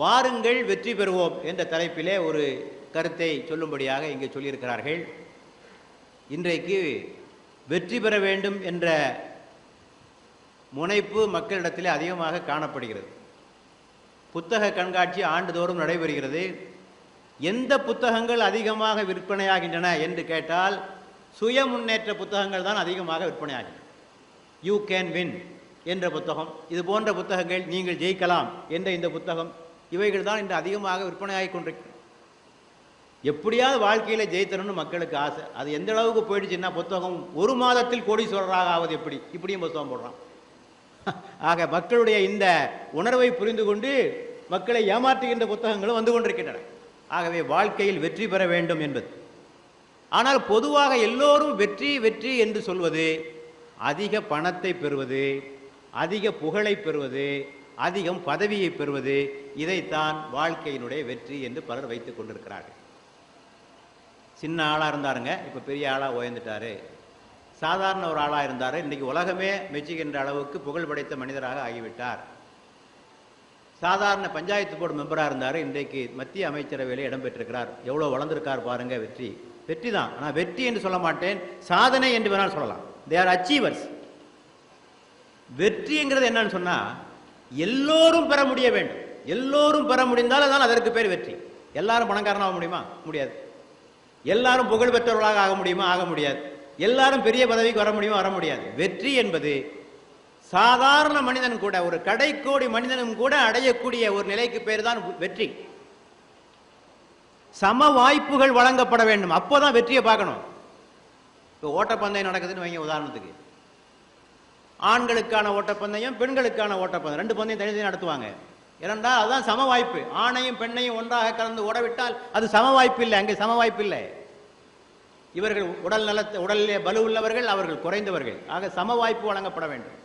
வாருங்கள் வெற்றி பெறுவோம் என்ற தலைப்பிலே ஒரு கருத்தை சொல்லும்படியாக இங்கே சொல்லியிருக்கிறார்கள். இன்றைக்கு வெற்றி பெற வேண்டும் என்ற முனைப்பு மக்களிடத்திலே அதிகமாக காணப்படுகிறது. புத்தக கண்காட்சி ஆண்டுதோறும் நடைபெறுகிறது. எந்த புத்தகங்கள் அதிகமாக விற்பனையாகின்றன என்று கேட்டால் சுய முன்னேற்ற புத்தகங்கள் தான் அதிகமாக விற்பனையாகின்றன. யூ கேன் வின் என்ற புத்தகம் இது போன்ற புத்தகங்கள் நீங்கள் ஜெயிக்கலாம் என்ற இந்த புத்தகம் இவைகள் தான் இன்று அதிகமாக விற்பனையாகி கொண்டிருக்கு எப்படியாவது வாழ்க்கையில் ஜெயித்தணும்னு மக்களுக்கு ஆசை. அது எந்த அளவுக்கு போயிடுச்சுன்னா புத்தகம் ஒரு மாதத்தில் கோடீஸ்வரராக ஆவது எப்படி? இப்படியும் புத்தகம் போடுறான். ஆக மக்களுடைய இந்த உணர்வை புரிந்து கொண்டு மக்களை ஏமாற்றுகின்ற புத்தகங்களும் வந்து கொண்டிருக்கின்றன. ஆகவே வாழ்க்கையில் வெற்றி பெற வேண்டும் என்பது. ஆனால் பொதுவாக எல்லோரும் வெற்றி வெற்றி என்று சொல்வது அதிக பணத்தை பெறுவது அதிக புகழை பெறுவது அதிகம் பதவியை பெறுவது இதைத்தான் வாழ்க்கையினுடைய வெற்றி என்று பலர் வைத்துக் கொண்டிருக்கிறார்கள். சின்ன ஆளாக இருந்தாருங்க இப்போ பெரிய ஆளாக உயர்ந்துட்டாரு. சாதாரண ஒரு ஆளாக இருந்தார் இன்றைக்கி உலகமே மெச்சுகின்ற அளவுக்கு புகழ் படைத்த மனிதராக ஆகிவிட்டார். சாதாரண பஞ்சாயத்து போர்டு மெம்பராக இருந்தார் இன்றைக்கு மத்திய அமைச்சரவையில் இடம்பெற்றிருக்கிறார் எவ்வளோ வளர்ந்திருக்கார் பாருங்க வெற்றி. வெற்றி தான். ஆனால் வெற்றி என்று சொல்ல மாட்டேன் சாதனை என்று வேணாலும் சொல்லலாம். தே ஆர் அச்சீவர்ஸ் வெற்றிங்கிறது என்னன்னு சொன்னால் எல்லோரும் பெற முடிய வேண்டும். எல்லோரும் பெற முடிந்தால் அதான் அதற்கு பேர் வெற்றி. எல்லாரும் பணக்காரனாக முடியுமா? முடியாது. எல்லாரும் புகழ் பெற்றவர்களாக ஆக முடியுமா? ஆக முடியாது. எல்லாரும் பெரிய பதவிக்கு வர முடியுமா? வர முடியாது. வெற்றி என்பது சாதாரண மனிதன் கூட ஒரு கடைக்கோடி மனிதனும் கூட அடையக்கூடிய ஒரு நிலைக்கு பேர் தான் வெற்றி. சம வாய்ப்புகள் வழங்கப்பட வேண்டும். அப்போதான் வெற்றியை பார்க்கணும். இப்போ ஓட்டப்பந்தயம் நடக்குதுன்னு வைங்க உதாரணத்துக்கு. ஆண்களுக்கான ஓட்டப்பந்தயம் பெண்களுக்கான ஓட்டப்பந்தயம். ரெண்டு பந்தயம் தனித்தனி நடத்துவாங்க. ஏனென்றால் அதுதான் சம வாய்ப்பு. ஆணையும் பெண்ணையும் ஒன்றாக கலந்து ஓடவிட்டால் அது சம வாய்ப்பு இல்லை. அங்கே சம வாய்ப்பு இல்லை. இவர்கள் உடல் நலத்தை உடலிலே பலு உள்ளவர்கள் அவர்கள் குறைந்தவர்கள். ஆக சம வாய்ப்பு வழங்கப்பட வேண்டும்.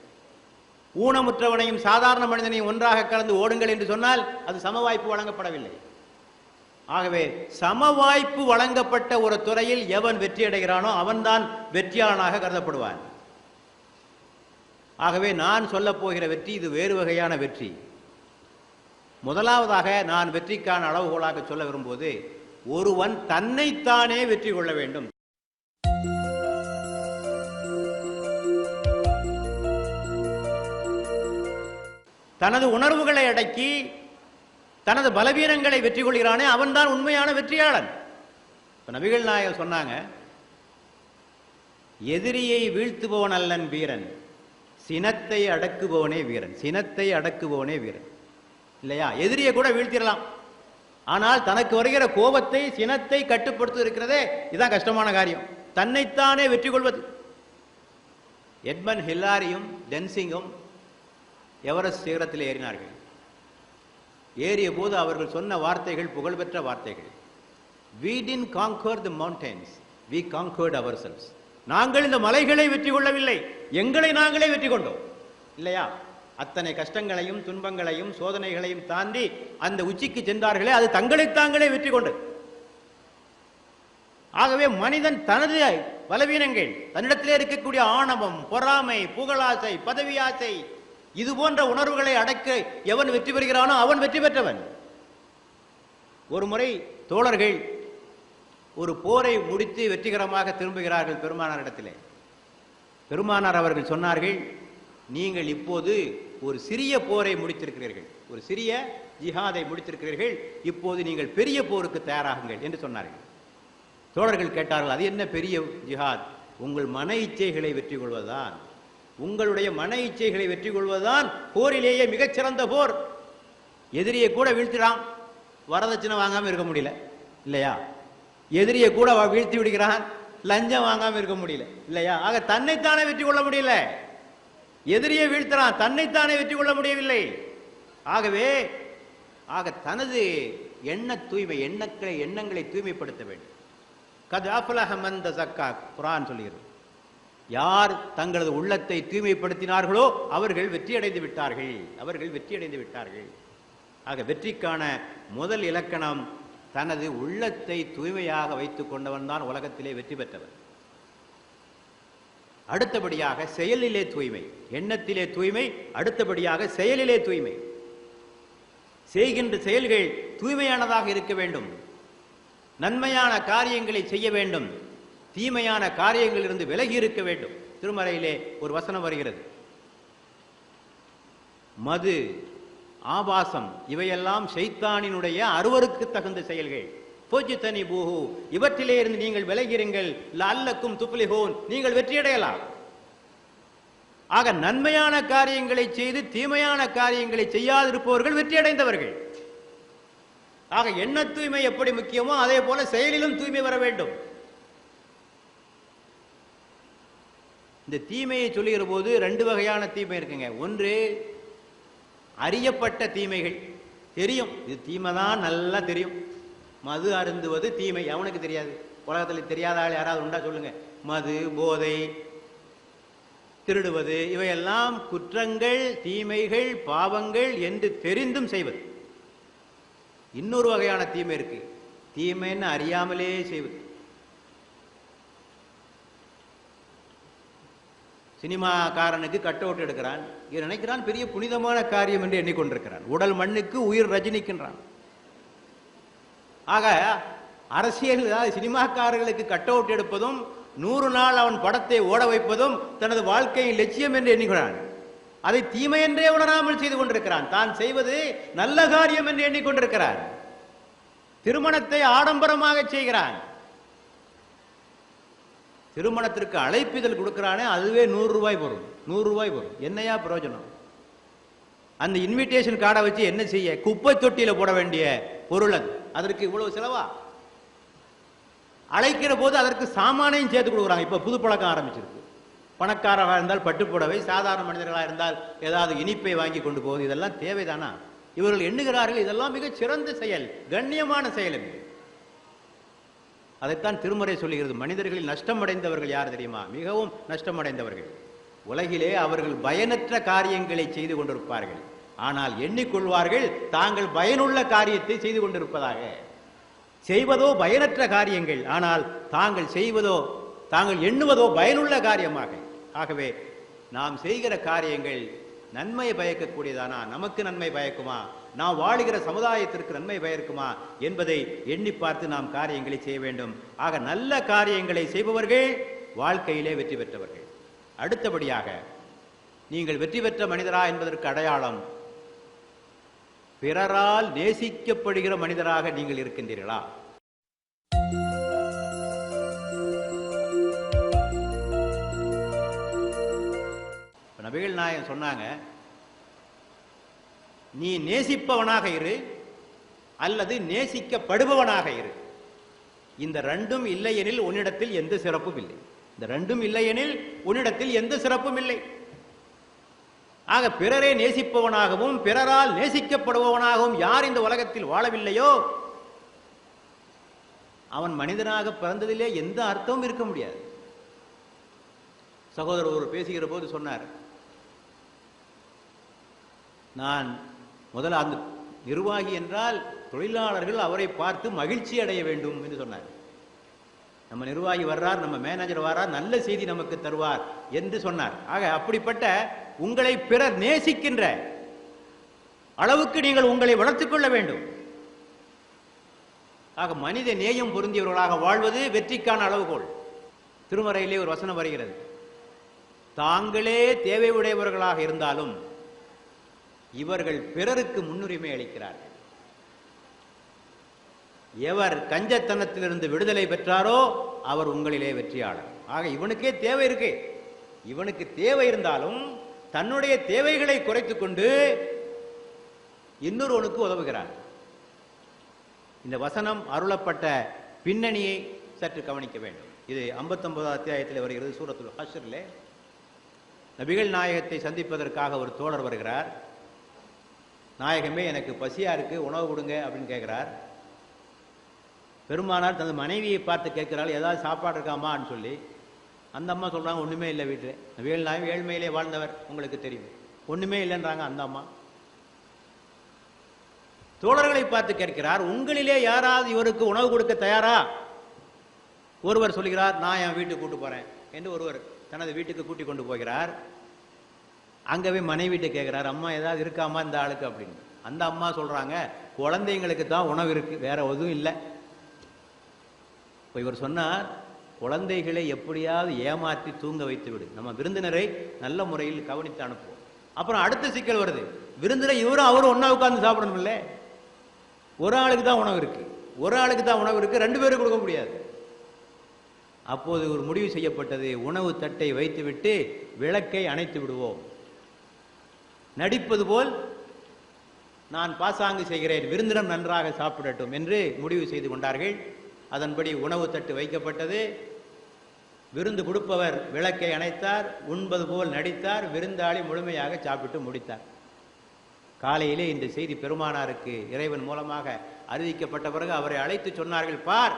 ஊனமுற்றவனையும் சாதாரண மனிதனையும் ஒன்றாக கலந்து ஓடுங்கள் என்று சொன்னால் அது சம வாய்ப்பு வழங்கப்படவில்லை. ஆகவே சம வாய்ப்பு வழங்கப்பட்ட ஒரு துறையில் எவன் வெற்றி அடைகிறானோ அவன்தான் வெற்றியாளனாக கருதப்படுவான். ஆகவே நான் சொல்லப்போகிற வெற்றி இது வேறு வகையான வெற்றி. முதலாவதாக நான் வெற்றிக்கான அளவுகோலாக சொல்ல விரும்புவது ஒருவன் தன்னைத்தானே வெற்றி கொள்ள வேண்டும். தனது உணர்வுகளை அடக்கி தனது பலவீனங்களை வெற்றி கொள்கிறானே அவன்தான் உண்மையான வெற்றியாளன். இப்ப நபிகள் நாயகர் சொன்னாங்க எதிரியை வீழ்த்துபவன் அல்லன் வீரன். சினத்தை அடக்குபவனே வீரன். சினத்தை அடக்குபவனே வீரன். இல்லையா? எதிரியை கூட வீழ்த்திடலாம். ஆனால் தனக்கு வருகிற கோபத்தை சினத்தை கட்டுப்படுத்த இருக்கிறதே இதுதான் கஷ்டமான காரியம். தன்னைத்தானே வெற்றி கொள்வது. எட்மன் ஹில்லாரியும் டென்சிங்கும் எவரெஸ்ட் சிகரத்தில் ஏறினார்கள். ஏறிய போது அவர்கள் சொன்ன வார்த்தைகள் புகழ்பெற்ற வார்த்தைகள். We didn't conquer the mountains we we ourselves நாங்கள் இந்த மலைகளை வெற்றி கொள்ளவில்லை. எங்களை நாங்களே வெற்றி கொண்டோம். இல்லையா? அத்தனை கஷ்டங்களையும் துன்பங்களையும் சோதனைகளையும் தாண்டி அந்த உச்சிக்கு சென்றார்களே அது தங்களை தாங்களே வெற்றி கொண்டது ஆகவே மனிதன் தனது பலவீனங்கள் தன்னிடத்திலே இருக்கக்கூடிய ஆணவம் பொறாமை புகழாசை பதவி ஆசை இது போன்ற உணர்வுகளை அடக்க எவன் வெற்றி பெறுகிறானோ அவன் வெற்றி பெற்றவன். ஒரு முறை தோழர்கள் ஒரு போரை முடித்து வெற்றிகரமாக திரும்புகிறார்கள் பெருமானார் இடத்திலே பெருமானார் அவர்கள் சொன்னார்கள் நீங்கள் இப்போது ஒரு சிறிய போரை முடித்திருக்கிறீர்கள். ஒரு சிறிய ஜிஹாதை முடித்திருக்கிறீர்கள். இப்போது நீங்கள் பெரிய போருக்கு தயாராகுங்கள் என்று சொன்னார்கள். தோழர்கள் கேட்டார்கள் அது என்ன பெரிய ஜிஹாத்? உங்கள் மன இச்சைகளை வெற்றி கொள்வதுதான் உங்களுடைய மன இச்சைகளை வெற்றி கொள்வதுதான் போரிலேயே மிகச்சிறந்த போர். எதிரியை கூட வீழ்த்திடான் வரதட்சணை வாங்காமல் இருக்க முடியல. இல்லையா? எதிரியை கூட வீழ்த்தி விடுகிறான். லஞ்சம் வாங்காம இருக்க முடியல. இல்லையா? ஆக தன்னைத்தானே வெற்றி கொள்ள முடியல. எதிரியை வீழ்த்துறான். தன்னைத்தானே வெற்றி கொள்ள முடியவில்லை. ஆகவே ஆக தனது எண்ண தூய்மை எண்ணங்களை எண்ணங்களை தூய்மைப்படுத்த வேண்டும். கத் சக்கா குரான் சொல்கிறது. யார் தங்களது உள்ளத்தை தூய்மைப்படுத்தினார்களோ அவர்கள் வெற்றி அடைந்து விட்டார்கள். அவர்கள் வெற்றியடைந்து விட்டார்கள். ஆக வெற்றிக்கான முதல் இலக்கணம் தனது உள்ளத்தை தூய்மையாக வைத்துக் கொண்டவன் தான் உலகத்திலே வெற்றி பெற்றவர். அடுத்தபடியாக செயலிலே தூய்மை எண்ணத்திலே தூய்மை அடுத்தபடியாக செயலிலே தூய்மை. செய்கின்ற செயல்கள் தூய்மையானதாக இருக்க வேண்டும். நன்மையான காரியங்களை செய்ய வேண்டும். தீமையான காரியங்களிலிருந்து விலகி இருக்க வேண்டும். திருமறையிலே ஒரு வசனம் வருகிறது. மது ஆபாசம். இவையெல்லாம் ஷைத்தானினுடைய அருவருக்கு தகுந்த செயல்கள். போஜித்தனி பூஹு இவற்றிலே இருந்து நீங்கள் விலகிருங்கள் லல்லக்கும் துப்ளிஹூன் நீங்கள் வெற்றியடையலாம். ஆக நன்மையான காரியங்களை செய்து தீமையான காரியங்களை செய்யாதிருப்பவர்கள் வெற்றியடைந்தவர்கள். ஆக எண்ண தூய்மை எப்படி முக்கியமோ அதே போல செயலிலும் தூய்மை வர வேண்டும். இந்த தீமையை சொல்லுகிற போது ரெண்டு வகையான தீமை இருக்குங்க. ஒன்று அறியப்பட்ட தீமைகள். தெரியும். இது தீமை தான் நல்லா தெரியும். மது அருந்துவது தீமை. அவனுக்கு தெரியாது? உலகத்தில் தெரியாத ஆள் யாராவது உண்டா சொல்லுங்க. மது போதை திருடுவது இவையெல்லாம் குற்றங்கள் தீமைகள் பாவங்கள் என்று தெரிந்தும் செய்வது. இன்னொரு வகையான தீமை இருக்கு. தீமைன்னு அறியாமலே செய்வது. சினிமாக்காரனுக்கு கட் அவுட் எடுக்கிறான். இவன் நினைக்கிறான் பெரிய புனிதமான காரியம் என்று எண்ணிக்கொண்டிருக்கிறான். உடல் மண்ணுக்கு உயிர் ரஜினிக்கின்றான். ஆக அரசியல் சினிமாக்காரர்களுக்கு கட் அவுட் எடுப்பதும் நூறு நாள் அவன் படத்தை ஓட வைப்பதும் தனது வாழ்க்கையின் லட்சியம் என்று எண்ணிக்கொண்டான். அதை தீமை என்றே உணராமல் செய்து கொண்டிருக்கிறான். தான் செய்வது நல்ல காரியம் என்று எண்ணிக்கொண்டிருக்கிறான். திருமணத்தை ஆடம்பரமாக செய்கிறான். திருமணத்திற்கு அழைப்பிதழ் கொடுக்கிறானே அதுவே நூறு ரூபாய் வரும். நூறு ரூபாய் வரும். என்னையா பிரயோஜனம்? அந்த இன்விடேஷன் கார்டை வச்சு என்ன செய்ய? குப்பை தொட்டியில போட வேண்டிய பொருள் அது. அதற்கு இவ்வளவு செலவா? அழைக்கிற போது அதற்கு சாமானையும் சேர்த்து கொடுக்குறாங்க. இப்ப புது பழக்கம் ஆரம்பிச்சிருக்கு. பணக்காரராக இருந்தால் பட்டுப்புடவை சாதாரண மனிதர்களாக இருந்தால் ஏதாவது இனிப்பை வாங்கி கொண்டு போவது இதெல்லாம் தேவைதானா? இவர்கள் எண்ணுகிறார்கள் இதெல்லாம் மிக சிறந்த செயல் கண்ணியமான செயல் என்று அதைத்தான் திருமறை சொல்லுகிறது. மனிதர்களில் நஷ்டமடைந்தவர்கள் யார் தெரியுமா? மிகவும் நஷ்டமடைந்தவர்கள். உலகிலே அவர்கள் பயனற்ற காரியங்களை செய்து கொண்டிருப்பார்கள். ஆனால் எண்ணிக்கொள்வார்கள் தாங்கள் பயனுள்ள காரியத்தை செய்து கொண்டிருப்பதாக. செய்வதோ பயனற்ற காரியங்கள் ஆனால் தாங்கள் செய்வதோ தாங்கள் எண்ணுவதோ பயனுள்ள காரியமாக. ஆகவே நாம் செய்கிற காரியங்கள் நன்மை பயக்கக்கூடியதானா? நமக்கு நன்மை பயக்குமா? நாம் வாழுகிற சமுதாயத்திற்கு நன்மை பயக்குமா என்பதை எண்ணி பார்த்து நாம் காரியங்களை செய்ய வேண்டும். ஆக நல்ல காரியங்களை செய்பவர்கள் வாழ்க்கையிலே வெற்றி பெற்றவர்கள். அடுத்தபடியாக நீங்கள் வெற்றி பெற்ற மனிதரா என்பதற்கு அடையாளம் பிறரால் நேசிக்கப்படுகிற மனிதராக நீங்கள் இருக்கின்றீர்களா? நபிகள் நாயகம் சொன்னாங்க நீ நேசிப்பவனாக இரு அல்லது நேசிக்கப்படுபவனாக இரு. இந்த ரெண்டும் இல்லையெனில் உன்னிடத்தில் எந்த சிறப்பும் இல்லை. இந்த ரெண்டும் இல்லையெனில் உன்னிடத்தில் எந்த சிறப்பும் இல்லை. ஆக பிறரை நேசிப்பவனாகவும் பிறரால் நேசிக்கப்படுபவனாகவும் யார் இந்த உலகத்தில் வாழவில்லையோ அவன் மனிதனாக பிறந்ததிலே எந்த அர்த்தமும் இருக்க முடியாது. சகோதரர் ஒரு பேசுகிற போது சொன்னார் நான் முதல்ல அந்த நிர்வாகி என்றால் தொழிலாளர்கள் அவரை பார்த்து மகிழ்ச்சி அடைய வேண்டும் என்று சொன்னார். நம்ம நிர்வாகி வர்றார் நம்ம மேனேஜர் வர்றார் நல்ல செய்தி நமக்கு தருவார் என்று சொன்னார். ஆக அப்படிப்பட்ட உங்களை பிறர் நேசிக்கின்ற அளவுக்கு நீங்கள் உங்களை வளர்த்துக் கொள்ள வேண்டும். ஆக மனித நேயம் பொருந்தியவர்களாக வாழ்வது வெற்றிக்கான அளவுகோல். திருமறையிலே ஒரு வசனம் வருகிறது. தாங்களே தேவை உடையவர்களாக இருந்தாலும் இவர்கள் பிறருக்கு முன்னுரிமை அளிக்கிறார்கள். எவர் கஞ்சத்தனத்திலிருந்து விடுதலை பெற்றாரோ அவர் உங்களிலே வெற்றியாளர். ஆக இவனுக்கே தேவை இருக்கு. இவனுக்கு தேவை இருந்தாலும் தன்னுடைய தேவைகளை குறைத்து கொண்டு இன்னொருவனுக்கு உதவுகிறார். இந்த வசனம் அருளப்பட்ட பின்னணியை சற்று கவனிக்க வேண்டும். இது 59 அத்தியாயத்தில் வருகிறது சூரத்துல் ஹஷரில் நபிகள் நாயகத்தை சந்திப்பதற்காக ஒரு தோழர் வருகிறார். நாயகமே எனக்கு பசியாக இருக்குது உணவு கொடுங்க அப்படின்னு கேட்குறார் பெருமானார் தனது மனைவியை பார்த்து கேட்கிறாள் ஏதாவது சாப்பாடு இருக்காமான்னு சொல்லி. அந்த அம்மா சொல்கிறாங்க ஒன்றுமே இல்லை வீட்டில் நபிகள் நாயகம் ஏழ்மையிலே வாழ்ந்தவர் உங்களுக்கு தெரியும். ஒன்றுமே இல்லைன்றாங்க அந்த அம்மா. தோழர்களை பார்த்து கேட்கிறார் உங்களிலே யாராவது இவருக்கு உணவு கொடுக்க தயாரா? ஒருவர் சொல்கிறார் நான் என் வீட்டுக்கு கூட்டு போகிறேன் என்று ஒருவர் தனது வீட்டுக்கு கூட்டி கொண்டு போகிறார். அங்கவே மனைவிட்ட கேட்குறாரு அம்மா ஏதாவது இருக்காமா இந்த ஆளுக்கு? அப்படின்னு. அந்த அம்மா சொல்கிறாங்க குழந்தைங்களுக்கு தான் உணவு இருக்குது வேற எதுவும் இல்லை. இப்போ இவர் சொன்னார் குழந்தைகளை எப்படியாவது ஏமாற்றி தூங்க வைத்து விடு. நம்ம விருந்தினரை நல்ல முறையில் கவனித்து அனுப்புவோம். அப்புறம் அடுத்த சிக்கல் வருது. விருந்தினர் இவரும் அவரும் ஒன்றா உட்காந்து சாப்பிடணும் இல்லை ஒரு ஆளுக்கு தான் உணவு இருக்குது ஒரு ஆளுக்கு தான் உணவு இருக்குது ரெண்டு பேரும் கொடுக்க முடியாது. அப்போது ஒரு முடிவு செய்யப்பட்டது உணவு தட்டை வைத்துவிட்டு விளக்கை அணைத்து விடுவோம். நடிப்பது போல் நான் பாசாங்கு செய்கிறேன் விருந்தினர் நன்றாக சாப்பிடட்டும் என்று முடிவு செய்து கொண்டார்கள். அதன்படி உணவு தட்டு வைக்கப்பட்டது. விருந்து கொடுப்பவர் விளக்கை அணைத்தார் உண்பது போல் நடித்தார் விருந்தாளி முழுமையாக சாப்பிட்டு முடித்தார். காலையிலே இந்த செய்தி பெருமானாருக்கு இறைவன் மூலமாக அறிவிக்கப்பட்ட பிறகு அவரை அழைத்து சொன்னார்கள் பார்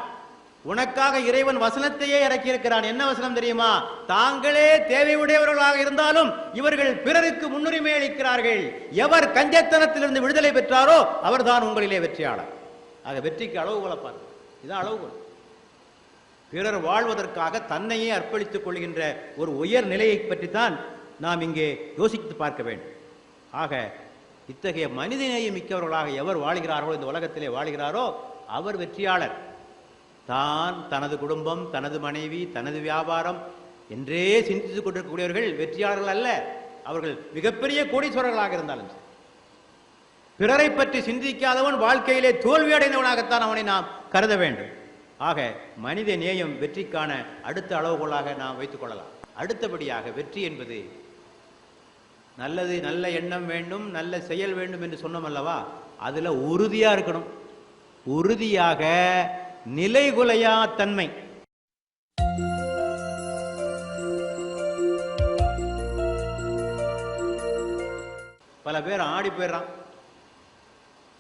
உனக்காக இறைவன் வசனத்தையே இறக்கியிருக்கிறான். என்ன வசனம் தெரியுமா? தாங்களே தேவையுடையவர்களாக இருந்தாலும் இவர்கள் பிறருக்கு முன்னுரிமை அளிக்கிறார்கள். எவர் கஞ்சத்தனத்திலிருந்து விடுதலை பெற்றாரோ அவர்தான் உங்களிலே வெற்றியாளர். ஆக வெற்றிக்கு அளவுகோலை பாருங்க. இதான் அளவுகோல் பிறர் வாழ்வதற்காக தன்னையே அர்ப்பணித்துக் கொள்கின்ற ஒரு உயர் நிலையை பற்றித்தான் நாம் இங்கே யோசித்து பார்க்க வேண்டும். ஆக இத்தகைய மனிதநேயம் மிக்கவர்களாக எவர் வாழ்கிறார்களோ இந்த உலகத்திலே வாழ்கிறாரோ அவர் வெற்றியாளர். தான் தனது குடும்பம் தனது மனைவி தனது வியாபாரம் என்றே சிந்தித்துக் கொண்டிருக்கக்கூடியவர்கள் வெற்றியாளர்கள் அல்ல. அவர்கள் மிகப்பெரிய கோடீஸ்வரர்களாக இருந்தாலும் சரி. பிறரை பற்றி சிந்திக்காதவன் வாழ்க்கையிலே தோல்வி அடைந்தவனாகத்தான் அவனை நாம் கருத வேண்டும். ஆக மனித நேயம் வெற்றிக்கான அடுத்த அளவுகோலாக நாம் வைத்துக் கொள்ளலாம். அடுத்தபடியாக வெற்றி என்பது நல்லது நல்ல எண்ணம் வேண்டும் நல்ல செயல் வேண்டும் என்று சொன்னோம் அல்லவா? அதுல உறுதியா இருக்கணும். உறுதியாக நிலைகுலையா தன்மை. பல பேர் ஆடி போயிடுறான்.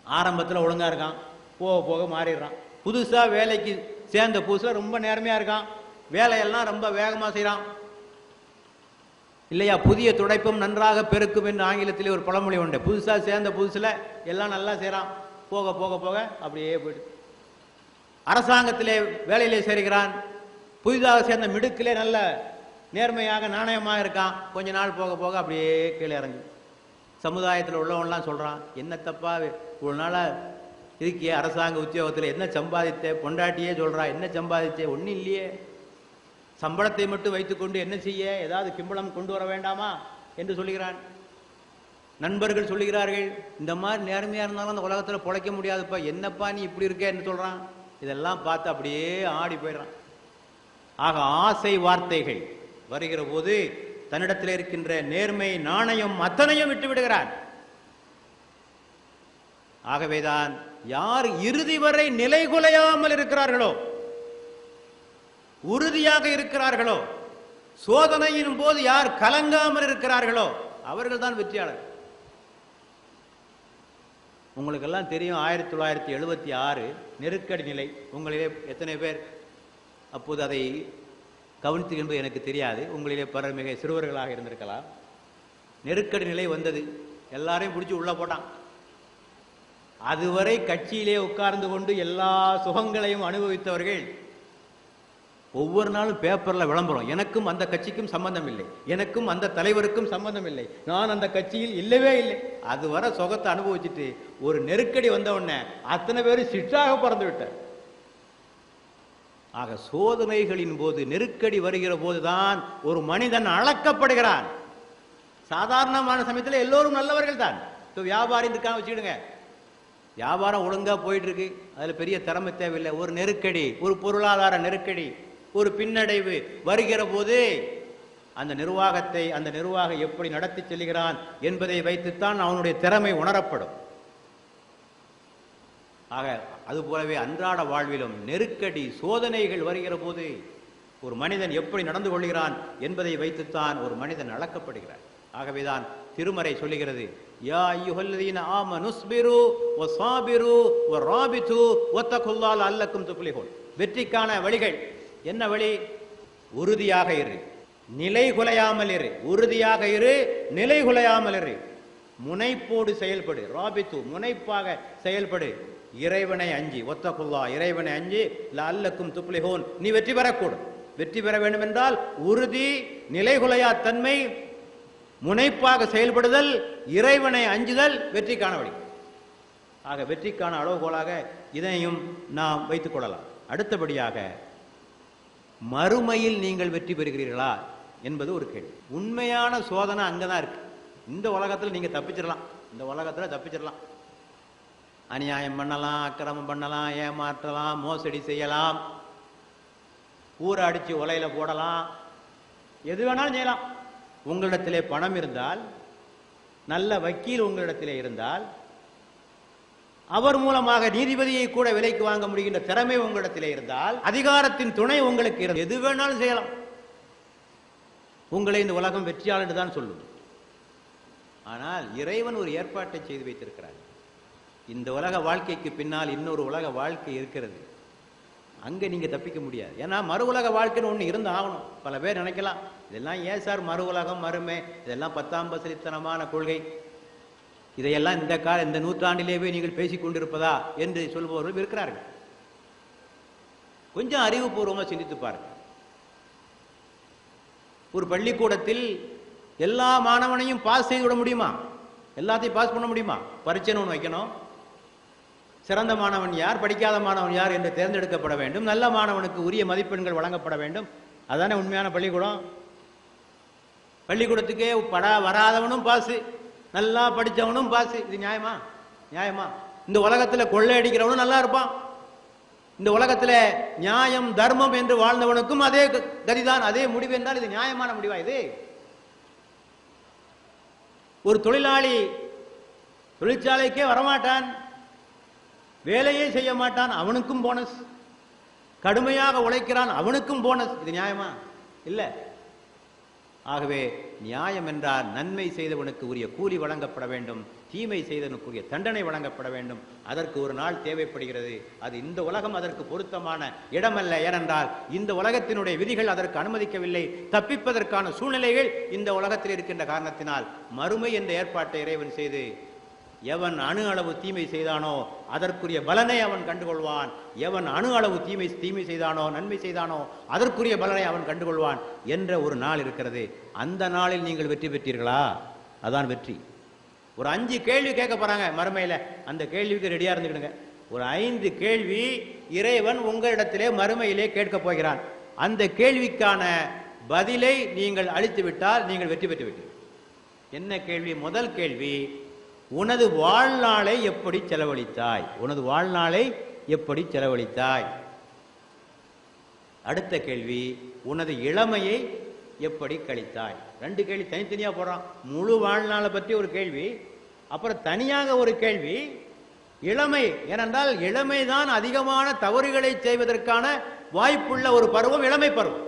ஆரம்பத்தில் ஒழுங்கா இருக்கான். போக போக மாறிடுறான். புதுசாக வேலைக்கு சேர்ந்த புதுசில் ரொம்ப நேர்மையாக இருக்கான். வேலையெல்லாம் ரொம்ப வேகமாக செய்கிறான் இல்லையா புதிய துடைப்பும் நன்றாக பெருக்கும் என்று ஆங்கிலத்திலே ஒரு பழமொழி உண்டு. புதுசாக சேர்ந்த புதுசில் எல்லாம் நல்லா செய்கிறான் போக போக போக அப்படியே போயிடுது. அரசாங்கத்திலே வேலையிலே சேர்கிறான். புதிதாக சேர்ந்த மிடுக்கிலே நல்ல நேர்மையாக நாணயமாக இருக்கான். கொஞ்ச நாள் போக போக அப்படியே கீழே இறங்கு. சமுதாயத்தில் உள்ளவன்லாம் சொல்கிறான் என்ன தப்பா? ஒரு நாளாக இருக்கிய அரசாங்க உத்தியோகத்தில் என்ன சம்பாதித்த? பொண்டாட்டியே சொல்கிறா என்ன சம்பாதித்தே ஒன்றும் இல்லையே. சம்பளத்தை மட்டும் வைத்துக்கொண்டு என்ன செய்ய? ஏதாவது கிம்பளம் கொண்டு வர வேண்டாமா? என்று சொல்லுகிறான். நண்பர்கள் சொல்லுகிறார்கள் இந்த மாதிரி நேர்மையாக இருந்தாலும் அந்த உலகத்தில் பிழைக்க முடியாதுப்பா. என்னப்பா நீ இப்படி இருக்க? என்று சொல்கிறான் இதெல்லாம் பார்த்து அப்படியே ஆடி போயிடுறான். ஆக ஆசை வார்த்தைகள் வருகிற போது தன்னிடத்தில் இருக்கின்ற நேர்மை நாணயம் அத்தனையும் விட்டு விடுகிறான் ஆகவேதான் யார் இறுதி வரை நிலைகுலையாமல் இருக்கிறார்களோ உறுதியாக இருக்கிறார்களோ சோதனையின் போது யார் கலங்காமல் இருக்கிறார்களோ அவர்கள் தான் உங்களுக்கெல்லாம் தெரியும் ஆயிரத்தி தொள்ளாயிரத்தி எழுபத்தி ஆறு நெருக்கடி நிலை. உங்களிலே எத்தனை பேர் அப்போது அதை கவனித்து என்பது எனக்கு தெரியாது. உங்களிலே பலர் மிக சிறுவர்களாக இருந்திருக்கலாம். நெருக்கடி நிலை வந்தது. எல்லாரையும் பிடிச்சி உள்ளே போட்டான். அதுவரை கட்சியிலே உட்கார்ந்து கொண்டு எல்லா சுகங்களையும் அனுபவித்தவர்கள் ஒவ்வொரு நாளும் பேப்பர்ல விளம்பரம். எனக்கும் அந்த கட்சிக்கும் சம்பந்தம் இல்லை எனக்கும் அந்த தலைவருக்கும் சம்பந்தம் இல்லை நான் அந்த கட்சியில் இல்லவே இல்லை. அது வர சுகத்தை அனுபவிச்சுட்டு ஒரு நெருக்கடி வந்த உடனே அத்தனை பேரும் சிற்றாக பறந்து விட்டார். ஆக சோதனைகளின் போது நெருக்கடி வருகிற போதுதான் ஒரு மனிதன் அளக்கப்படுகிறான். சாதாரணமான சமயத்தில் எல்லோரும் நல்லவர்கள் தான். இப்போ வியாபாரி இருக்கான்னு வச்சுக்கிடுங்க. வியாபாரம் ஒழுங்கா போயிட்டு இருக்கு. அதில் பெரிய திறமை தேவையில்லை. ஒரு நெருக்கடி ஒரு பொருளாதார நெருக்கடி. ஒரு பின்னடைவு வருகிற போது அந்த நிர்வாகத்தை அந்த நிர்வாகம் எப்படி நடத்தி செல்கிறான் என்பதை வைத்துத்தான் அவனுடைய திறமை உணரப்படும். ஆக அதுபோலவே அன்றாட வாழ்விலும் நெருக்கடி சோதனைகள் வருகிற போது ஒரு மனிதன் எப்படி நடந்து கொள்கிறான் என்பதை வைத்துத்தான் ஒரு மனிதன் அளக்கப்படுகிறான். ஆகவேதான் திருமறை சொல்லுகிறது யா ஐயுஹல்லதீன ஆமனுஸ்பிரு வஸாபிரு ஒத்த வத்தகுல்லால் அல்லக்கும் துப்ளிகோல் வெற்றிக்கான வழிகள் என்ன வழி? உறுதியாக இரு. நிலை குலையாமல் இரு. உறுதியாக இரு. நிலை குலையாமல் இரு. முனைப்போடு செயல்படு. ராபித்து முனைப்பாக செயல்படு. இறைவனை அஞ்சி. ஒத்தகுல்லா இறைவனை அஞ்சி. அல்லக்கும் துப்ளிஹோன் நீ வெற்றி பெறக்கூடும். வெற்றி பெற வேண்டும் என்றால் உறுதி நிலைகுலையா தன்மை முனைப்பாக செயல்படுதல் இறைவனை அஞ்சுதல் வெற்றிக்கான வழி. ஆக வெற்றிக்கான அளவுகோலாக இதையும் நாம் வைத்துக் கொள்ளலாம். அடுத்தபடியாக மறுமையில் நீங்கள் வெற்றி பெறுகிறீர்களா என்பது ஒரு கேள்வி. உண்மையான சோதனை அங்கே தான் இருக்கு. இந்த உலகத்தில் நீங்கள் தப்பிச்சிடலாம். இந்த உலகத்தில் தப்பிச்சிடலாம். அநியாயம் பண்ணலாம் அக்கிரமம் பண்ணலாம் ஏமாற்றலாம் மோசடி செய்யலாம் ஊரை அடித்து உலையில போடலாம் எது வேணாலும் செய்யலாம். உங்களிடத்திலே பணம் இருந்தால் நல்ல வக்கீல் உங்களிடத்திலே இருந்தால் அவர் மூலமாக நீதிபதியை கூட விலைக்கு வாங்க முடிகின்ற திறமை உங்களிடத்திலே இருந்தால் அதிகாரத்தின் துணை உங்களுக்கு எது வேணாலும் செய்யலாம். உங்களை இந்த உலகம் வெற்றியாளர் என்று தான் சொல்லும் ஆனால் இறைவன் ஒரு ஏற்பாட்டை செய்து வைத்திருக்கிறார். இந்த உலக வாழ்க்கைக்கு பின்னால் இன்னொரு உலக வாழ்க்கை இருக்கிறது. அங்கே நீங்க தப்பிக்க முடியாது. ஏன்னா மறு உலக வாழ்க்கைன்னு ஒன்று இருந்து ஆகணும் பல பேர் நினைக்கலாம் இதெல்லாம் ஏன் சார் மறு உலகம் மறுமை? இதெல்லாம் பத்தாம் பசலித்தனமான கொள்கை. இதையெல்லாம் இந்த கால இந்த நூற்றாண்டிலேயே நீங்கள் பேசிக் கொண்டிருப்பதா என்று சொல்பவர்கள் இருக்கிறார்கள். கொஞ்சம் அறிவுபூர்வமா சிந்தித்து பாருங்க ஒரு பள்ளிக்கூடத்தில் எல்லா மாணவனையும் பாஸ் செய்து விட முடியுமா? எல்லாத்தையும் பாஸ் பண்ண முடியுமா? பரீட்சைன்னு ஒன்று வைக்கணும். சிறந்த மாணவன் யார் படிக்காத மாணவன் யார் என்று தேர்ந்தெடுக்கப்பட வேண்டும். நல்ல மாணவனுக்கு உரிய மதிப்பெண்கள் வழங்கப்பட வேண்டும். அதானே உண்மையான பள்ளிக்கூடம்? பள்ளிக்கூடத்துக்கே படா வராதவனும் பாசு நல்லா படிச்சவனும் பாசு இது நியாயமா? நியாயமா? இந்த உலகத்துல கொள்ளை அடிக்கிறவனும் நல்லா இருப்பான். இந்த உலகத்துல நியாயம் தர்மம் என்று வாழ்ந்தவனுக்கும் அதே கதிதான் அதே முடிவு என்றால் இது நியாயமான முடிவா இது? ஒரு தொழிலாளி தொழிற்சாலைக்கே வரமாட்டான். வேலையே செய்ய மாட்டான் அவனுக்கும் போனஸ் கடுமையாக உழைக்கிறான் அவனுக்கும் போனஸ் இது நியாயமா? இல்ல. ஆகவே நியாயம் என்றால் நன்மை செய்தவனுக்கு உரிய கூலி வழங்கப்பட வேண்டும் தீமை செய்தவனுக்குரிய தண்டனை வழங்கப்பட வேண்டும். அதற்கு ஒரு நாள் தேவைப்படுகிறது. அது இந்த உலகம் அதற்கு பொருத்தமான இடமல்ல. ஏனென்றால் இந்த உலகத்தினுடைய விதிகள் அதற்கு அனுமதிக்கவில்லை. தப்பிப்பதற்கான சூழ்நிலைகள் இந்த உலகத்தில் இருக்கின்ற காரணத்தினால். மறுமை என்ற ஏற்பாட்டை இறைவன் செய்து எவன் அணு அளவு தீமை செய்தானோ அதற்குரிய பலனை அவன் கண்டுகொள்வான். எவன் அணு அளவு தீமை தீமை செய்தானோ நன்மை செய்தானோ அதற்குரிய பலனை அவன் கண்டுகொள்வான் என்ற ஒரு நாள் இருக்கிறது. அந்த நாளில் நீங்கள் வெற்றி பெற்றீர்களா? அதான் வெற்றி. ஒரு அஞ்சு கேள்வி கேட்க போறாங்க மறுமையில். அந்த கேள்விக்கு ரெடியா இருந்துக்கிடுங்க. ஒரு ஐந்து கேள்வி இறைவன் உங்களிடத்திலே மறுமையிலே கேட்க போகிறான். அந்த கேள்விக்கான பதிலை நீங்கள் அளித்து விட்டால் நீங்கள் வெற்றி பெற்று விட்டீர்கள் என்ன கேள்வி? முதல் கேள்வி உனது வாழ்நாளை எப்படி செலவழித்தாய்? உனது வாழ்நாளை எப்படி செலவழித்தாய்? அடுத்த கேள்வி உனது இளமையை எப்படி கழித்தாய்? ரெண்டு கேள்வி தனித்தனியா போகிறான் முழு வாழ்நாளை பற்றி ஒரு கேள்வி அப்புறம் தனியாக ஒரு கேள்வி இளமை ஏனென்றால் இளமைதான் அதிகமான தவறுகளை செய்வதற்கான வாய்ப்புள்ள ஒரு பருவம் இளமை பருவம்.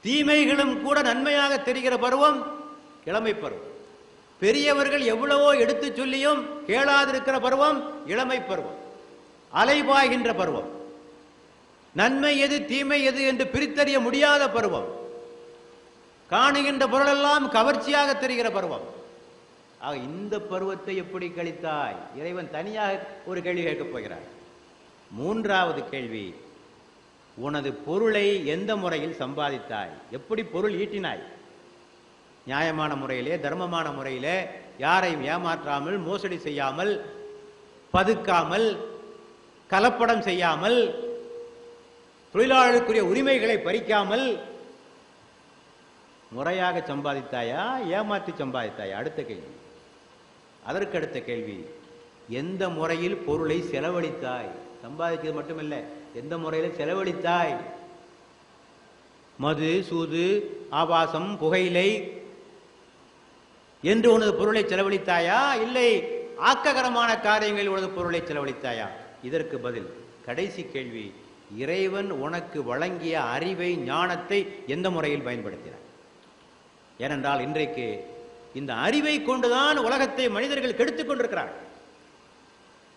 தீமைகளும் கூட நன்மையாக தெரிகிற பருவம் இளமை பருவம். பெரியவர்கள் எவ்வளவோ எடுத்து சொல்லியும் கேளாதிருக்கிற பருவம் இளமை பருவம். அலைபாய்கின்ற பருவம். நன்மை எது தீமை எது என்று பிரித்தறிய முடியாத பருவம். காணுகின்ற பொருளெல்லாம் கவர்ச்சியாக தெரிகிற பருவம். ஆக இந்த பருவத்தை எப்படி கழித்தாய்? இறைவன் தனியாக ஒரு கேள்வி கேட்கப் போகிறார். மூன்றாவது கேள்வி உனது பொருளை எந்த முறையில் சம்பாதித்தாய்? எப்படி பொருள் ஈட்டினாய்? நியாயமான முறையிலே தர்மமான முறையிலே யாரையும் ஏமாற்றாமல் மோசடி செய்யாமல் பதுக்காமல் கலப்படம் செய்யாமல் தொழிலாளருக்குரிய உரிமைகளை பறிக்காமல் முறையாக சம்பாதித்தாயா ஏமாற்றி சம்பாதித்தாயா? அடுத்த கேள்வி. அதற்கு அடுத்த கேள்வி எந்த முறையில் பொருளை செலவழித்தாய்? சம்பாதிக்கிறது மட்டுமில்லை எந்த முறையில் செலவழித்தாய்? மது சூது ஆபாசம் புகையிலை என்று உனது பொருளை செலவழித்தாயா? இல்லை ஆக்ககரமான காரியங்களில் உனது பொருளை செலவழித்தாயா? இதற்கு பதில் கடைசி கேள்வி இறைவன் உனக்கு வழங்கிய அறிவை ஞானத்தை எந்த முறையில் பயன்படுத்தினார்? ஏனென்றால் இன்றைக்கு இந்த அறிவை கொண்டுதான் உலகத்தை மனிதர்கள் கெடுத்துக் கொண்டிருக்கிறார்கள்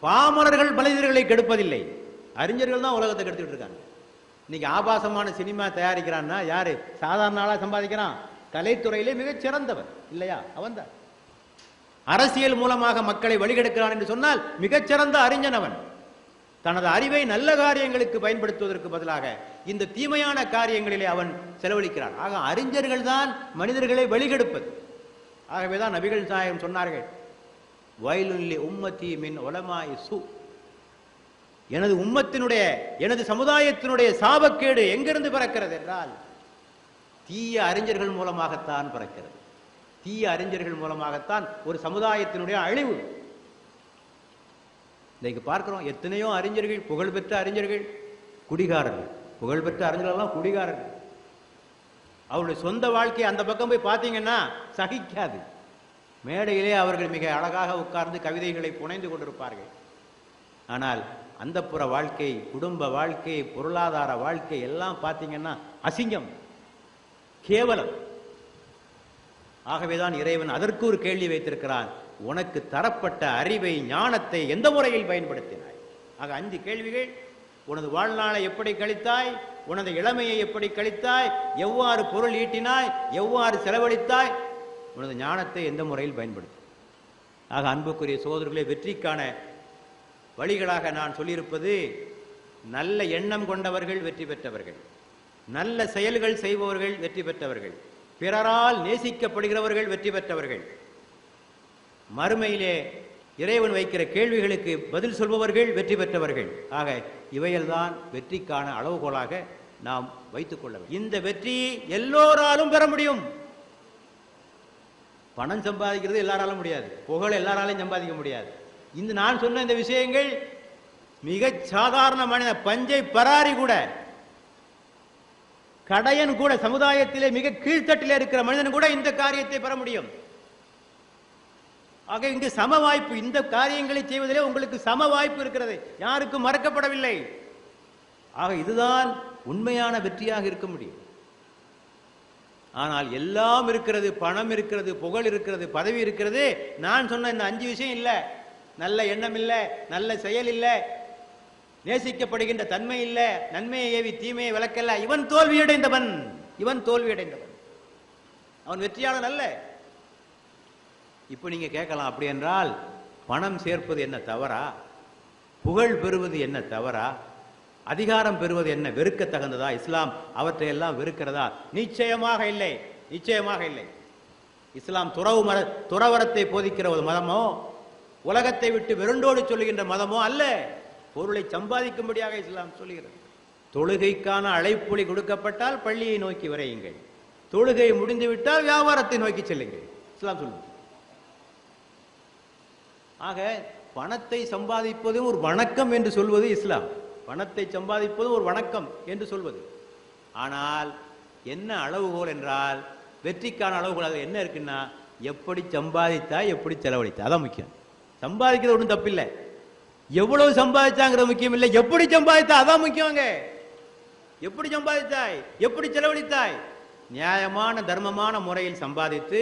பாமரர்கள் மனிதர்களை கெடுப்பதில்லை. அறிஞர்கள் தான் உலகத்தை கெடுத்துக்கிட்டு இருக்காங்க. இன்னைக்கு ஆபாசமான சினிமா தயாரிக்கிறான்னா யாரு? சாதாரண ஆளா சம்பாதிக்கிறான். கலைத்துறையிலே மிகச் சிறந்தவர். இல்லையா? அவன்தான். அரசியல் மூலமாக மக்களை வழிகெடுக்கிறான் என்று சொன்னால் மிகச்சிறந்த அறிஞன் அவன். தனது அறிவை நல்ல காரியங்களுக்கு பயன்படுத்துவதற்கு பதிலாக இந்த தீமையான காரியங்களிலே அவன் செலவழிக்கிறான். ஆக அறிஞர்கள் தான் மனிதர்களை வழிகெடுப்பது. ஆகவேதான் நபிகள் நாயகம் சொன்னார்கள் வயலுள்ளி உம்மத்தி மின் உலமாய் சு எனது உம்மத்தினுடைய எனது சமுதாயத்தினுடைய சாபக்கேடு எங்கிருந்து பிறக்கிறது என்றால் தீய அறிஞர்கள் மூலமாகத்தான் பிறக்கிறது. தீய அறிஞர்கள் மூலமாகத்தான் ஒரு சமுதாயத்தினுடைய அழிவு. இன்னைக்கு பார்க்கிறோம் எத்தனையோ அறிஞர்கள் புகழ்பெற்ற அறிஞர்கள் குடிகாரர்கள். புகழ்பெற்ற அறிஞர்கள்லாம் குடிகாரர்கள். அவருடைய சொந்த வாழ்க்கை அந்த பக்கம் போய் பார்த்தீங்கன்னா சகிக்காது. மேடையிலே அவர்கள் மிக அழகாக உட்கார்ந்து கவிதைகளை புனைந்து கொண்டிருப்பார்கள். ஆனால் அந்தப்புற வாழ்க்கை குடும்ப வாழ்க்கை பொருளாதார வாழ்க்கை எல்லாம் பார்த்தீங்கன்னா அசிங்கம். கேவலம். ஆகவேதான் இறைவன் அதற்கு ஒரு கேள்வி வைத்திருக்கிறான். உனக்கு தரப்பட்ட அறிவை ஞானத்தை எந்த முறையில் பயன்படுத்தினாய்? ஆக அஞ்சு கேள்விகள். உனது வாழ்நாளை எப்படி கழித்தாய்? உனது இளமையை எப்படி கழித்தாய்? எவ்வாறு பொருள் ஈட்டினாய்? எவ்வாறு செலவழித்தாய்? உனது ஞானத்தை எந்த முறையில் பயன்படுத்தி? ஆக அன்புக்குரிய சோதர்களே வெற்றிக்கான வழிகளாக நான் சொல்லியிருப்பது நல்ல எண்ணம் கொண்டவர்கள் வெற்றி பெற்றவர்கள். நல்ல செயல்கள் செய்பவர்கள் வெற்றி பெற்றவர்கள். பிறரால் நேசிக்கப்படுகிறவர்கள் வெற்றி பெற்றவர்கள். மறுமையிலே இறைவன் வைக்கிற கேள்விகளுக்கு பதில் சொல்பவர்கள் வெற்றி பெற்றவர்கள். ஆக இவையல்தான் வெற்றிக்கான அளவுகோலாக நாம் வைத்துக்கொள்ள இந்த வெற்றி எல்லோராலும் பெற முடியும். பணம் சம்பாதிக்கிறது எல்லாராலும் முடியாது. புகழ் எல்லாராலையும் சம்பாதிக்க முடியாது. இந்த நான் சொன்ன இந்த விஷயங்கள் மிக சாதாரண மனித பஞ்சை பராரி கூட கடையன் கூட சமுதாயத்திலே மிக கீழ்த்தட்டிலே இருக்கிற மனிதன் கூட இந்த காரியத்தை பெற முடியும். ஆக இங்கு சம வாய்ப்பு இந்த காரியங்களை செய்வதிலே உங்களுக்கு சம வாய்ப்பு இருக்கிறது. யாருக்கும் மறக்கப்படவில்லை. ஆக இதுதான் உண்மையான வெற்றியாக இருக்க முடியும். ஆனால் எல்லாம் இருக்கிறது பணம் இருக்கிறது புகழ் இருக்கிறது பதவி இருக்கிறது. நான் சொன்ன இந்த அஞ்சு விஷயம் இல்லை. நல்ல எண்ணம் இல்லை நல்ல செயல் இல்லை நேசிக்கப்படுகின்ற தன்மை இல்ல நன்மையை ஏவி தீமையை விளக்கல்ல. இவன் தோல்வியடைந்தவன். இவன் தோல்வியடைந்தவன். அவன் வெற்றியாளன் அல்ல. இப்போ நீங்க கேட்கலாம் அப்படி என்றால் பணம் சேர்ப்பது என்ன தவறா? புகழ் பெறுவது என்ன தவறா? அதிகாரம் பெறுவது என்ன வெறுக்க தகுந்ததா? இஸ்லாம் அவற்றையெல்லாம் வெறுக்கிறதா? நிச்சயமாக இல்லை. நிச்சயமாக இல்லை. இஸ்லாம் துறவு மர துறவரத்தை போதிக்கிற ஒரு மதமோ உலகத்தை விட்டு வெருண்டோடு சொல்லுகின்ற மதமோ அல்ல. பொருளை சம்பாதிக்கும்படியாக இஸ்லாம் சொல்கிறது தொழுகைக்கான அழைப்புலி கொடுக்கப்பட்டால் பள்ளியை நோக்கி வரையுங்கள். தொழுகை முடிந்துவிட்டால் வியாபாரத்தை நோக்கி செல்லுங்கள். இஸ்லாம் சொல்லுங்க ஆக பணத்தை சம்பாதிப்பதும் ஒரு வணக்கம் என்று சொல்வது இஸ்லாம். பணத்தை சம்பாதிப்பதும் ஒரு வணக்கம் என்று சொல்வது. ஆனால் என்ன அளவுகோல் என்றால் வெற்றிக்கான அளவுகோல் அது என்ன இருக்குன்னா எப்படி சம்பாதித்தா எப்படி செலவழித்தா. அதான் முக்கியம். சம்பாதிக்கிறது ஒன்றும் தப்பில்லை. எவ்வளவு சம்பாதிச்சாங்கிற முக்கியம் இல்லை. எப்படி சம்பாதித்தா அதான் முக்கியங்க எப்படி சம்பாதித்தாய்? எப்படி செலவழித்தாய்? நியாயமான தர்மமான முறையில் சம்பாதித்து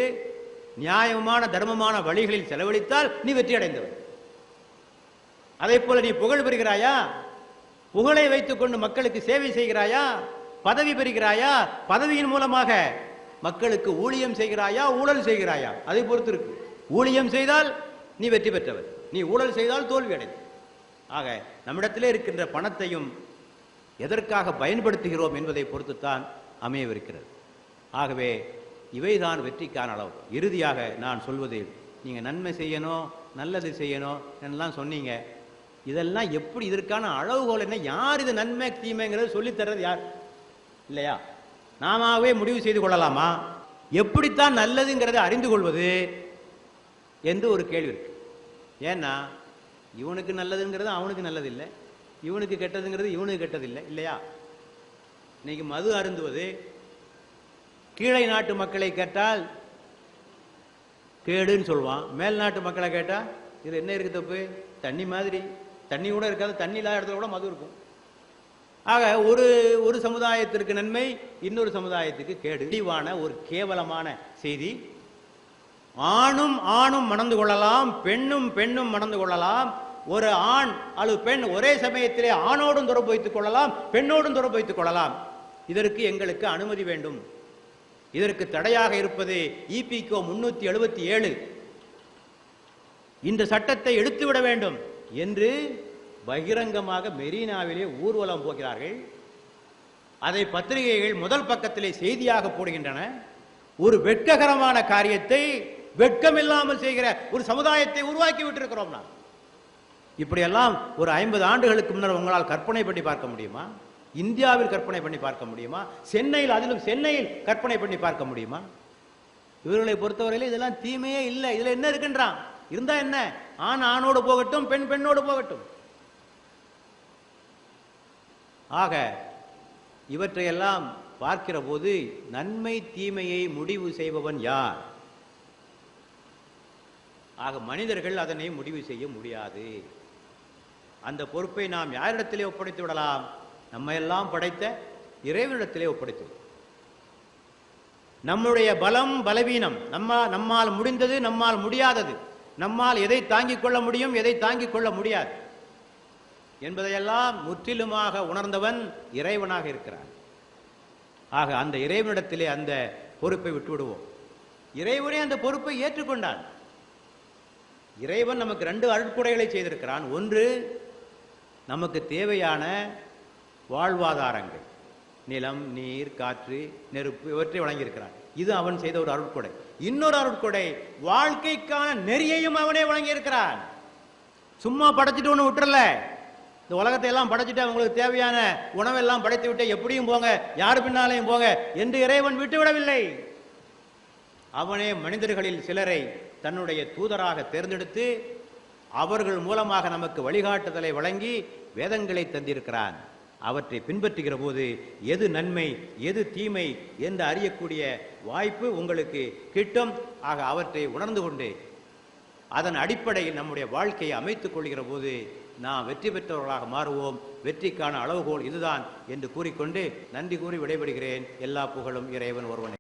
நியாயமான தர்மமான வழிகளில் செலவழித்தால் நீ வெற்றி அடைந்தவன். அதே போல நீ புகழ் பெறுகிறாயா? புகழை வைத்துக் கொண்டு மக்களுக்கு சேவை செய்கிறாயா? பதவி பெறுகிறாயா? பதவியின் மூலமாக மக்களுக்கு ஊழியம் செய்கிறாயா? ஊழல் செய்கிறாயா? அதை பொறுத்து இருக்கு. ஊழியம் செய்தால் நீ வெற்றி பெற்றவர் நீ ஊழல் செய்தால் தோல்வி அடைந்தது ஆக நம்மிடத்திலே இருக்கின்ற பணத்தையும் எதற்காக பயன்படுத்துகிறோம் என்பதை பொறுத்துத்தான் அமையவிருக்கிறது. ஆகவே இவைதான் வெற்றிக்கான அளவு. இறுதியாக நான் சொல்வது நீங்கள் நன்மை செய்யணும் நல்லது செய்யணும் என்னெல்லாம் சொன்னீங்க. இதெல்லாம் எப்படி இதற்கான அளவுகோல் என்ன? யார் இது நன்மை தீமைங்கிறது சொல்லித் தர்றது யார்? இல்லையா? நாமவே முடிவு செய்து கொள்ளலாமா? எப்படித்தான் நல்லதுங்கிறதை அறிந்து கொள்வது? என்று ஒரு கேள்வி இருக்கு. ஏன்னா இவனுக்கு நல்லதுங்கிறது அவனுக்கு நல்லதில்லை. இவனுக்கு கெட்டதுங்கிறது இவனுக்கு கெட்டதில்லை இல்லையா? இன்னைக்கு மது அருந்துவது கீழை நாட்டு மக்களை கேட்டால் கேடுன்னு சொல்லுவான். மேல் நாட்டு மக்களை கேட்டால் இது என்ன இருக்கு தப்பு? தண்ணி மாதிரி. தண்ணி கூட இருக்காது தண்ணி இல்லாத இடத்துல கூட மது இருக்கும். ஆக ஒரு ஒரு சமுதாயத்திற்கு நன்மை இன்னொரு சமுதாயத்துக்கு கேடு. இழிவான ஒரு கேவலமான செய்தி. ஆணும் ஆணும் மணந்து கொள்ளலாம் பெண்ணும் பெண்ணும் மணந்து கொள்ளலாம். ஒரு ஆண் அல்லது பெண் ஒரே சமயத்திலே ஆணோடும் தொடர்பு வைத்துக் கொள்ளலாம் பெண்ணோடும் தொடர்பு வைத்துக் கொள்ளலாம். இதற்கு எங்களுக்கு அனுமதி வேண்டும். இதற்கு தடையாக இருப்பது இபிகோ முன்னூத்தி எழுபத்தி ஏழு. இந்த சட்டத்தை எடுத்துவிட வேண்டும் என்று பகிரங்கமாக மெரினாவிலே ஊர்வலம் போகிறார்கள். அதை பத்திரிகைகள் முதல் பக்கத்திலே செய்தியாக போடுகின்றன. ஒரு வெட்ககரமான காரியத்தை வெட்கம் இல்லாமல் செய்கிற ஒரு சமுதாயத்தை உருவாக்கி விட்டிருக்கிறோம் நான் இப்படியெல்லாம் ஒரு ஐம்பது ஆண்டுகளுக்கு முன்னர் உங்களால் கற்பனை பண்ணி பார்க்க முடியுமா? இந்தியாவில் கற்பனை பண்ணி பார்க்க முடியுமா? சென்னையில் அதிலும் சென்னையில் கற்பனை பண்ணி பார்க்க முடியுமா? இவர்களை பொறுத்தவரையில் இதெல்லாம் தீமையே இல்லை. இதில் என்ன இருக்குன்றான்? இருந்தா என்ன? ஆண் ஆணோடு போகட்டும் பெண் பெண்ணோடு போகட்டும். ஆக இவற்றையெல்லாம் பார்க்கிற போது நன்மை தீமையை முடிவு செய்பவன் யார்? ஆக மனிதர்கள் அதனை முடிவு செய்ய முடியாது. அந்த பொறுப்பை நாம் யாரிடத்திலே ஒப்படைத்து விடலாம்? நம்ம எல்லாம் படைத்த இறைவனிடத்திலே ஒப்படைத்து நம்முடைய பலம் பலவீனம் நம்ம நம்மால் முடிந்தது நம்மால் முடியாதது நம்மால் எதை தாங்கிக் கொள்ள முடியும் எதை தாங்கிக் கொள்ள முடியாது என்பதையெல்லாம் முற்றிலுமாக உணர்ந்தவன் இறைவனாக இருக்கிறான். ஆக அந்த இறைவனிடத்திலே அந்த பொறுப்பை விட்டுவிடுவோம். இறைவனே அந்த பொறுப்பை ஏற்றுக்கொண்டான். இறைவன் நமக்கு ரெண்டு அருட்குடைகளை செய்திருக்கிறான். ஒன்று நமக்கு தேவையான வாழ்வாதாரங்கள். நிலம் நீர் காற்று நெருப்பு இவற்றை வழங்கியிருக்கிறான். இது அவன் செய்த ஒரு அருட்கொடை. இன்னொரு அருட்கொடை வாழ்க்கைக்கான நெறியையும் அவனே வழங்கியிருக்கிறான். சும்மா படைச்சிட்டு ஒன்று விட்டுறல. இந்த உலகத்தை எல்லாம் படைச்சிட்டு அவங்களுக்கு தேவையான உணவெல்லாம் படைத்து விட்டு எப்படியும் போங்க யார் பின்னாலையும் போங்க என்று இறைவன் விட்டுவிடவில்லை. அவனே மனிதர்களில் சிலரை தன்னுடைய தூதராக தேர்ந்தெடுத்து அவர்கள் மூலமாக நமக்கு வழிகாட்டுதலை வழங்கி வேதங்களை தந்திருக்கிறான். அவற்றை பின்பற்றுகிற போது எது நன்மை எது தீமை என்று அறியக்கூடிய வாய்ப்பு உங்களுக்கு கிட்டும். ஆக அவற்றை உணர்ந்து கொண்டு அதன் அடிப்படையில் நம்முடைய வாழ்க்கையை அமைத்துக் கொள்கிற போது நாம் வெற்றி பெற்றவர்களாக மாறுவோம். வெற்றிக்கான அளவுகோல் இதுதான் என்று கூறிக்கொண்டு நன்றி கூறி விடைபெறுகிறேன். எல்லா புகழும் இறைவன் ஒருவனே.